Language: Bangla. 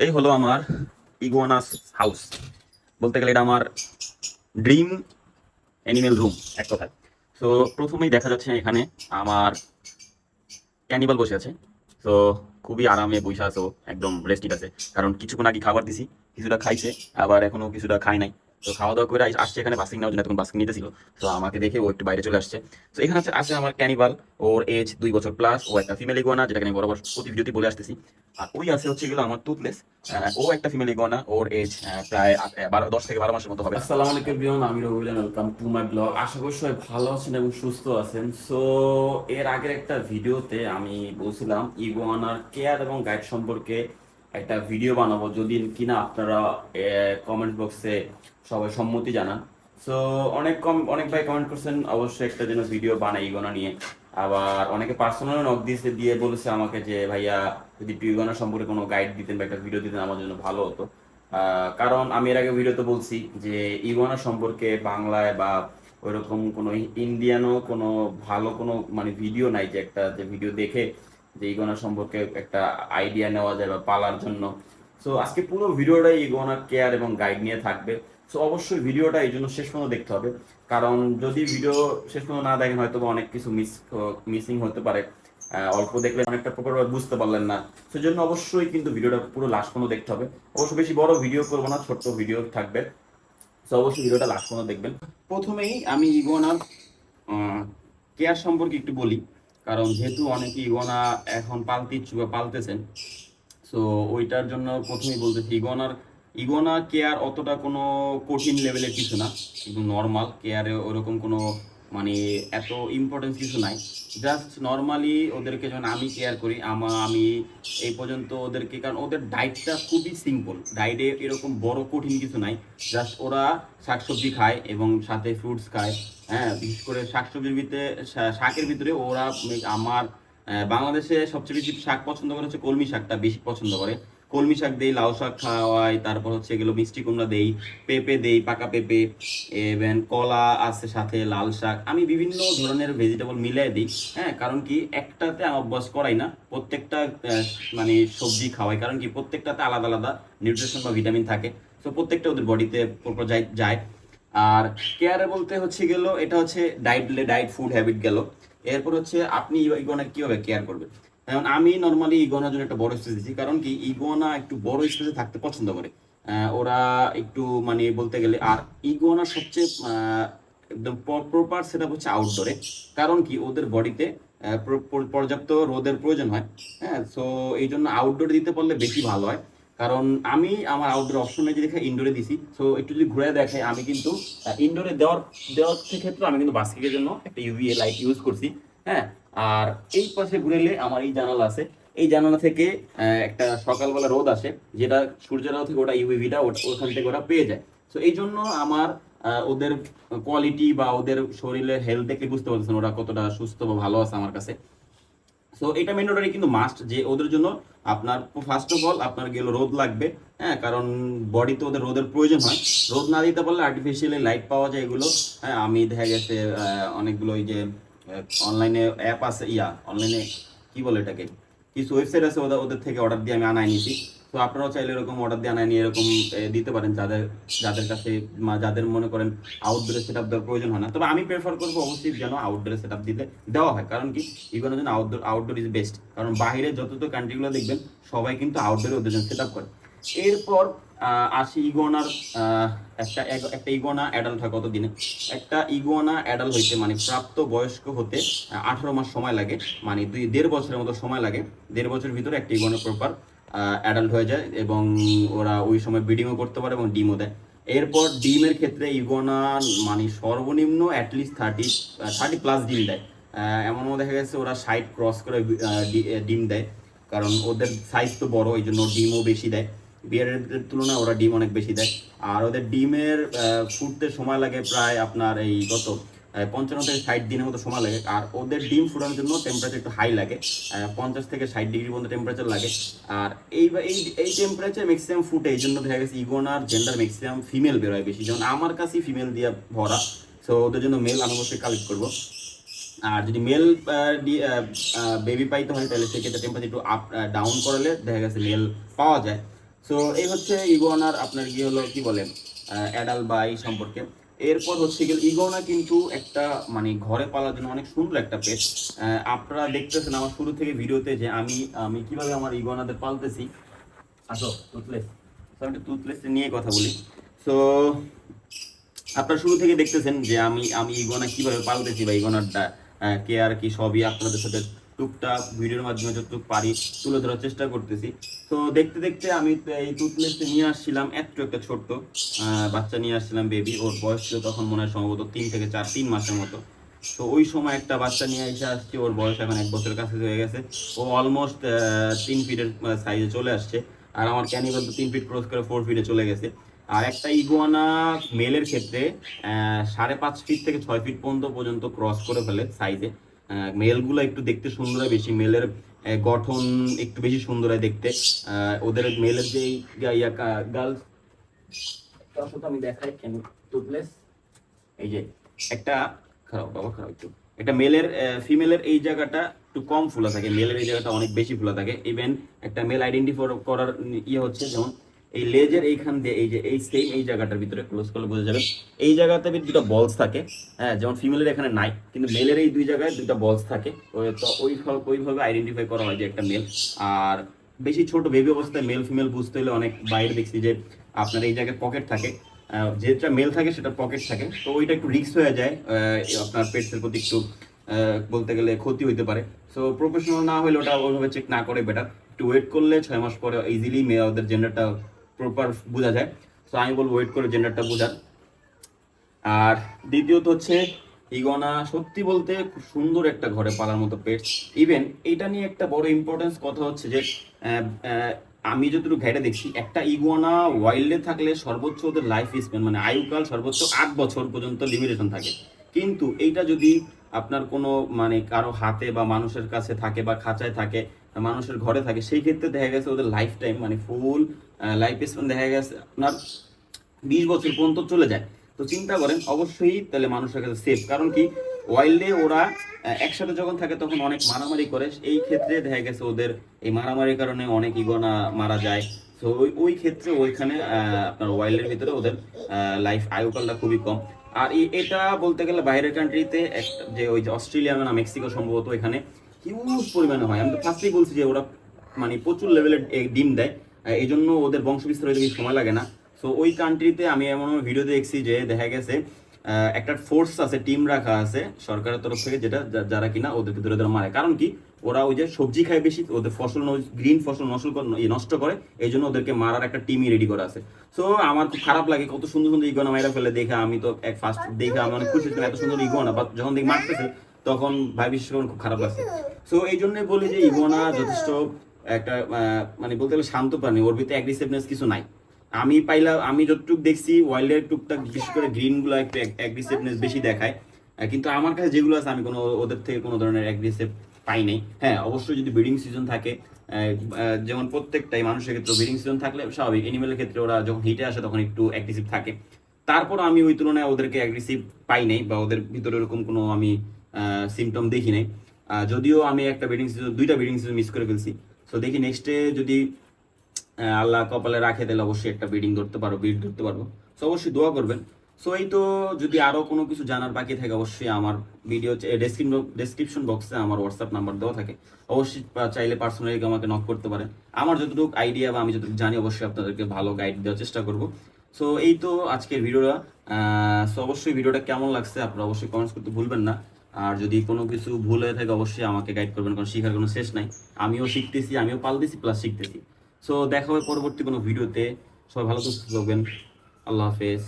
এই হলো আমার ইগুয়ানাস হাউস। বলতে গেলে এটা আমার ড্রিম অ্যানিমেল রুম, এক কথায়। তো প্রথমেই দেখা যাচ্ছে এখানে আমার ক্যানিবাল বসে আছে। তো খুবই আরামে আছে একদম রেস্টিক আছে। কারণ কিছুক্ষণ আগে খাবার দিছি, কিছুটা খাইছে, আবার এখনও কিছুটা খায় নাই। তো খাওয়া দাওয়া করে আসছে এখানে বাসিং নেওয়ার জন্য তখন বাসিং নিতেছিল তো আমাকে দেখে ও একটু বাইরে চলে আসছে। তো এখানে আছে- আছে আমার ক্যানিবাল ওর এজ দুই বছর প্লাস ও একটা ফিমেল ইগোয়ানা যেটাকে আমি বরাবর প্রতি ভিডিওতে বলে আসতেছি। আর ওই আছে হচ্ছে আমার টুথলেস ও একটা ফিমেল ইগোয়ানা ওর এজ প্রায় বারো, দশ থেকে বারো মাসের মতো হবে। আসসালামু আলাইকুম এভরিওয়ান আমি Rabiul welcome to my vlog আশা করি সবাই ভালো আছেন এবং সুস্থ আছেন। সো এর আগের একটা ভিডিওতে আমি বলছিলাম ইগোয়ানার কেয়ার এবং গাইড সম্পর্কে একটা ভিডিও বানাবো, যদি কিনা আপনারা কমেন্ট বক্সে সবাই সম্মতি জানান। সো অনেক কম অনেক ভাই কমেন্ট করছেন, অবশ্যই একটা যেন ভিডিও বানাই ইগোনা নিয়ে। আবার অনেকে পার্সোনাল নক দিয়েছে দিয়ে বলেছে আমাকে যে, ভাইয়া, যদি ইগোনা সম্পর্কে কোনো গাইড দিতেন বা একটা ভিডিও দিতেন, আমার জন্য ভালো হতো। কারণ আমি এর আগে ভিডিওতে বলছি যে ইগোনা সম্পর্কে বাংলায় বা ওইরকম কোনো ইন্ডিয়ানও কোনো ভালো কোনো মানে ভিডিও নাই যে একটা যে ভিডিও দেখে যে ইগোনা সম্পর্কে একটা আইডিয়া নেওয়া যায় বা পালার জন্য। সো আজকে পুরো ভিডিওটাই ইগোনা কেয়ার এবং গাইড নিয়ে থাকবে। সো অবশ্যই ভিডিওটা এই জন্য শেষ পর্যন্ত দেখতে হবে। কারণ যদি ভিডিও শেষ পর্যন্ত না দেখেন হয়তো অনেক কিছু মিস মিসিং হতে পারে। অল্প দেখলে অনেকটা প্রকার বুঝতে পারলেন না। সেজন্য অবশ্যই কিন্তু ভিডিওটা পুরো লাস্ট পর্যন্ত দেখতে হবে। অবশ্য বেশি বড় ভিডিও করব না, ছোট্ট ভিডিও থাকবে। তো অবশ্যই ভিডিওটা লাস্ট পর্যন্ত দেখবেন। প্রথমেই আমি ইগোনার কেয়ার সম্পর্কে একটু বলি। কারণ যেহেতু অনেকে ইগোনা এখন পালতে ইচ্ছুক বা পালতেছেন সো ওইটার জন্য প্রথমেই বলতেছি ইগোনার, ইগোনা কেয়ার অতটা কোনো কঠিন লেভেলের কিছু না কিন্তু নর্মাল কেয়ারে ওরকম কোনো মানে এত ইম্পর্টেন্স কিছু নাই। জাস্ট নর্মালি ওদেরকে যখন আমি কেয়ার করি, আমা আমি এই পর্যন্ত ওদেরকে, কারণ ওদের ডায়েটটা খুবই সিম্পল ডায়েটে এরকম বড় কঠিন কিছু নাই। জাস্ট ওরা শাকসবজি খায় এবং সাথে ফ্রুটস খায়। হ্যাঁ বিশেষ করে শাকসবজির ভিতরে শাকের ভিতরে ওরা আমার বাংলাদেশে সবচেয়ে বেশি শাক পছন্দ করে হচ্ছে কলমি শাকটা বেশি পছন্দ করে। কলমি শাক দেই, লাউ শাক খাওয়াই, তারপর হচ্ছে এগুলো মিষ্টি কুমড়া দেই, পেঁপে দেই, পাকা পেঁপে এবং কলা আছে সাথে, লাল শাক। আমি বিভিন্ন ধরনের ভেজিটেবল মিলাই দিই হ্যাঁ কারণ কি একটাতে অভ্যাস করাই না, প্রত্যেকটা মানে সবজি খাওয়াই, কারণ কি প্রত্যেকটাতে আলাদা আলাদা নিউট্রিশন বা ভিটামিন থাকে তো প্রত্যেকটা ওদের বডিতে যায় আর কেয়ারে বলতে হচ্ছে গেল, এটা হচ্ছে ডায়েট ডায়েট ফুড হ্যাবিট গেল। এরপর হচ্ছে আপনি কীভাবে কেয়ার করবেন? যেমন আমি নর্মালি ইগোনার জন্য একটা বড় স্পেস দিচ্ছি কারণ কি, ইগোনা একটু বড় স্পেসে থাকতে পছন্দ করে। ওরা একটু মানে বলতে গেলে, আর ইগোনার সবচেয়ে একদম প্রপার সেটা হচ্ছে আউটডোরে কারণ কি, ওদের বডিতে পর্যাপ্ত রোদের প্রয়োজন হয়। হ্যাঁ সো এই জন্য আউটডোরে দিতে পারলে বেশি ভালো হয়। কারণ আমি আমার আউটডোর অপশনে যে দেখে ইনডোরে দিছি। সো একটু যদি ঘুরে দেখে, আমি কিন্তু ইনডোরে দেওয়ার দেওয়ার ক্ষেত্রে আমি কিন্তু বাস্কেটের জন্য একটা ইউভিএ লাইট ইউজ করছি। হ্যাঁ আর এই পাশে ঘুরেলে আমার এই জানালা আছে। এই জানালা থেকে একটা সকালবেলা রোদ আসে, যেটা সূর্যের আলো থেকে ওটা ইউভিটা ওখান থেকে ওরা পেয়ে যায়। তো এই জন্য আমার ওদের কোয়ালিটি বা ওদের শরীরের হেলথ দেখে বুঝতে পারছেন ওরা কতটা সুস্থ বা ভালো আছে আমার কাছে। সো এটা ম্যান্ডেটরি কিন্তু মাস্ট যে ওদের জন্য আপনার ফার্স্ট অফ অল আপনার গেলে রোদ লাগবে হ্যাঁ কারণ বডিতে ওদের রোদের প্রয়োজন হয়। রোদ না দিতে পারলে আর্টিফিশিয়ালি লাইট পাওয়া যায় এগুলো। হ্যাঁ আমি দেখা গেছে অনেকগুলো ওই যে অনলাইনে অ্যাপ আছে, ইয়া, অনলাইনে, কি বলে এটাকে? কিছু ওয়েবসাইট আছে ওদের ওদের থেকে অর্ডার দিয়ে আমি আনাই নিয়েছি তো আপনারাও চাইলে এরকম অর্ডার দিয়ে আনাই নিয়ে এরকম দিতে পারেন যাদের যাদের কাছে যাদের মনে করেন আউটডোরে সেট আপ দেওয়ার প্রয়োজন হয় না। তবে আমি প্রেফার করব অবশ্যই যেন আউটডোরে সেট আপ দিতে দেওয়া হয়। কারণ কি? ইভেন জন্য আউটডোর আউটডোর ইজ বেস্ট কারণ বাইরে যত কান্ট্রিগুলো দেখবেন, সবাই কিন্তু আউটডোরে ওদের জন্য সেট আপ করে। এরপর আসি ইগোনার একটা একটা ইগোনা অ্যাডাল্ট হয় কতদিনে? একটা ইগোনা অ্যাডাল্ট হইতে মানে প্রাপ্ত বয়স্ক হতে আঠারো মাস সময় লাগে মানে দুই, দেড় বছরের মতো সময় লাগে, দেড় বছরের ভিতরে একটা ইগোনা প্রপার অ্যাডাল্ট হয়ে যায় এবং ওরা ওই সময় ব্রিডিংও করতে পারে এবং ডিমও দেয়। এরপর ডিমের ক্ষেত্রে ইগোনা মানে সর্বনিম্ন অ্যাটলিস্ট থার্টি থার্টি প্লাস ডিম দেয়। এমনও দেখা গেছে ওরা সাইড ক্রস করে ডিম দেয়, কারণ ওদের সাইজ তো বড় এই জন্য ডিমও বেশি দেয়। বিয়ারের তুলনায় ওরা ডিম অনেক বেশি দেয়। আর ওদের ডিমের ফুটতে সময় লাগে প্রায় আপনার এই গত পঞ্চান্ন থেকে ষাট দিনের মতো সময় লাগে। আর ওদের ডিম ফুটানোর জন্য টেম্পারেচার একটু হাই লাগে। পঞ্চাশ থেকে ষাট ডিগ্রি পর্যন্ত টেম্পারেচার লাগে। আর এই এই এই টেম্পারেচার ম্যাক্সিমাম ফুটে, এই জন্য দেখা গেছে ইগোনার জেন্ডার ম্যাক্সিমাম ফিমেল বেরোয় বেশি। যেমন আমার কাছেই ফিমেল দিয়ে ভরা। সো ওদের জন্য মেল আমি অবশ্যই কালেক্ট করব। আর যদি মেল বেবি পাইতে হয়, তাহলে সেক্ষেত্রে টেম্পারেচার একটু আপ ডাউন করালে দেখা গেছে মেল পাওয়া যায়। সো এই হচ্ছে ইগোয়ানার আপনার কি হলো, কি বলেন অ্যাডাল বা এই সম্পর্কে। এরপর হচ্ছে গেল ইগোনা কিন্তু একটা মানে ঘরে পালার জন্য অনেক সুন্দর একটা পেট আপনারা দেখতেছেন আমার শুরু থেকে ভিডিওতে যে আমি আমি কীভাবে আমার ইগোনাদের পালতেছি। আসো টুথলেস আমি টুথলেস নিয়ে কথা বলি। সো আপনারা শুরু থেকে দেখতেছেন যে আমি আমি ইগোনা কীভাবে পালতেছি বা ইগোনার কেয়ার কি সবই আপনাদের সাথে টুকটাক ভিডিওর মাধ্যমে যতটুকু পারি তুলে ধরার চেষ্টা করতেছি। তো দেখতে দেখতে আমি এই টুথলেসটা নিয়ে আসছিলাম একটু একটা ছোট্ট বাচ্চা নিয়ে আসছিলাম বেবি ওর বয়স ছিল তখন মনে হয় সম্ভবত তিন থেকে চার, তিন মাসের মতো। তো ওই সময় একটা বাচ্চা নিয়ে এসে আসছে, ওর বয়স এখন এক বছরের কাছে হয়ে গেছে। ও অলমোস্ট তিন ফিটের সাইজে চলে আসছে। আর আমার ক্যানিভাল তো তিন ফিট ক্রস করে ফোর ফিটে চলে গেছে। আর একটা ইগুয়ানা মেলের ক্ষেত্রে সাড়ে পাঁচ ফিট থেকে ছয় ফিট পর্যন্ত পর্যন্ত ক্রস করে ফেলে সাইজে মেলগুলো একটু দেখতে সুন্দর হয়, বেশি মেলের গঠন একটু বেশি সুন্দর হয় দেখতে। ওদের মেলের যে গার্লস আমি দেখাই কেন টুথলেস এই যে, একটা, খারাপ, বাবা, খারাপ একটু। একটা মেলের ফিমেলের এই জায়গাটা একটু কম ফুলা থাকে মেলের এই জায়গাটা অনেক বেশি ফুলা থাকে। ইভেন একটা মেল আইডেন্টিফাই করার ইয়ে হচ্ছে, যেমন এই লেজের এইখান দিয়ে, এই যে, এই সেম এই জায়গাটার ভিতরে ক্লোজ করলে বোঝা যাবে। এই জায়গাতে দুটো বলস থাকে। হ্যাঁ যেমন ফিমেলের এখানে নাই, কিন্তু মেলের এই দুই জায়গায় দুটো বলস থাকে। তো ওই ওইভাবে আইডেন্টিফাই করা হয় যে একটা মেল আর বেশি ছোট বেবি অবস্থায় মেল ফিমেল বুঝতে হলে অনেক বাইরে দেখছি যে আপনার এই জায়গায় পকেট থাকে। যেটা মেল থাকে সেটা পকেট থাকে। তো ওইটা একটু রিক্স হয়ে যায় আপনার পেটসের প্রতি একটু বলতে গেলে ক্ষতি হইতে পারে। সো প্রফেশনাল না হলে ওটা ওইভাবে চেক না করে বেটার একটু ওয়েট করলে ছয় মাস পরে ইজিলি মেয়ে ওদের জেন্ডারটা প্রপার বোঝা যায়। তো আমি বলব ওয়েট করে জেন্ডারটা বোঝার। আর দ্বিতীয়ত হচ্ছে, ইগনা সত্যি বলতে খুব সুন্দর একটা ঘরে পালার মতো পেট ইভেন এটা নিয়ে একটা বড় ইম্পর্টেন্স কথা হচ্ছে যে আমি যতটুকু ঘাইটা দেখছি, একটা ইগুয়ানা ওয়াইল্ডে থাকলে সর্বোচ্চ ওদের লাইফ স্প্যান মানে আয়ুকাল সর্বোচ্চ আট বছর পর্যন্ত লিমিটেশন থাকে। কিন্তু এইটা যদি আপনার কোনো মানে কারও হাতে বা মানুষের কাছে থাকে বা খাঁচায় থাকে, মানুষের ঘরে থাকে, সেই ক্ষেত্রে দেখা গেছে ওদের লাইফ টাইম মানে ফুল লাইফ স্প্যান দেখা গেছে আপনার বিশ বছর পর্যন্ত চলে যায়। তো চিন্তা করেন, অবশ্যই তাহলে মানুষের কাছে সেফ কারণ কি ওয়াইল্ডে ওরা একসাথে যখন থাকে তখন অনেক মারামারি করে। এই ক্ষেত্রে দেখা গেছে ওদের এই মারামারির কারণে অনেক ইগোনা মারা যায়। তো ওই ওই ক্ষেত্রে ওইখানে আপনার ওয়াইল্ডের ভিতরে ওদের লাইফ আয়ুকালটা খুবই কম। আর এটা বলতে গেলে বাইরের কান্ট্রিতে একটা যে ওই যে অস্ট্রেলিয়া না, মেক্সিকো সম্ভবত এখানে হিউজ পরিমাণে হয়। আমি তো ফার্স্টেই বলছি যে ওরা মানে প্রচুর লেভেলের ডিম দেয়। এই জন্য ওদের বংশ বিস্তার হইতে সময় লাগে না। সো ওই কান্ট্রিতে আমি এমন ভিডিও দেখছি যে দেখা গেছে একটা ফোর্স আছে টিম রাখা আছে সরকারের তরফ থেকে যেটা যারা কিনা ওদেরকে ধরে ধরে মারে। কারণ কি? ওরা ওই যে সবজি খায় বেশি, ওদের ফসল গ্রিন ফসল নষ্ট করে নষ্ট করে এই জন্য ওদেরকে মারার একটা টিমই রেডি করা আছে। সো আমার খুব খারাপ লাগে কত সুন্দর সুন্দর ইগোনা মাইরা ফেলে, দেখে আমি তো এক ফার্স্ট দেখে আমি অনেক খুশি এত সুন্দর ইগোনা বাট যখন দেখি মারতেছে, তখন ভাই করে খুব খারাপ লাগছে। সো এই জন্যই বলি যে ইগোনা যথেষ্ট একটা মানে বলতে গেলে শান্ত প্রাণী, ওর ভিতরে অ্যাগ্রেসিভনেস কিছু নাই। আমি পাইলাম, আমি যতটুকু দেখছি ওয়াইল্ডের টুকটাক, বিশেষ করে গ্রিনগুলো একটু অ্যাগ্রেসিভনেস বেশি দেখায়। কিন্তু আমার কাছে যেগুলো আছে, আমি কোনো, ওদের থেকে কোনো ধরনের অ্যাগ্রেসিভ পাই নাই। হ্যাঁ অবশ্যই যদি ব্রিডিং সিজন থাকে যেমন প্রত্যেকটাই মানুষের ক্ষেত্রে ব্রিডিং সিজন থাকলে স্বাভাবিক এনিমেলের ক্ষেত্রে ওরা যখন হিটে আসে তখন একটু অ্যাগ্রেসিভ থাকে। তারপর আমি ওই তুলনায় ওদেরকে অ্যাগ্রেসিভ পাই নাই, বা ওদের ভিতরে এরকম কোনো আমি সিমটম দেখি নাই। যদিও আমি একটা ব্রিডিং সিজন দুইটা ব্রিডিং সিজন মিস করে ফেলছি। সো দেখি নেক্সটে যদি আল্লাহ কপালে রাখে, তাহলে অবশ্যই একটা ব্রিডিং ধরতে পারব ব্রিড ধরতে পারব। সো অবশ্যই দোয়া করবেন। সো এই তো যদি আরও কোনো কিছু জানার বাকি থাকে, অবশ্যই আমার ভিডিও ডেসক্রিপশন বক্সে আমার হোয়াটসঅ্যাপ নাম্বার দেওয়া থাকে। অবশ্যই চাইলে পার্সোনালি আমাকে নক করতে পারেন আমার যতটুকু আইডিয়া বা আমি যতটুকু জানি, অবশ্যই আপনাদেরকে ভালো গাইড দেওয়ার চেষ্টা করব। সো এই তো আজকের ভিডিওটা সো অবশ্যই ভিডিওটা কেমন লাগছে, আপনারা অবশ্যই কমেন্টস করতে ভুলবেন না। আর যদি কোনো কিছু ভুল হয়ে থাকে, অবশ্যই আমাকে গাইড করবেন, কারণ শেখার কোনো শেষ নাই। আমিও শিখতেছি, আমিও পালতেছি প্লাস শিখতেছি। সো দেখা হবে পরবর্তী কোনো ভিডিওতে সবাই ভালো সুস্থ থাকবেন। আল্লাহ হাফেজ।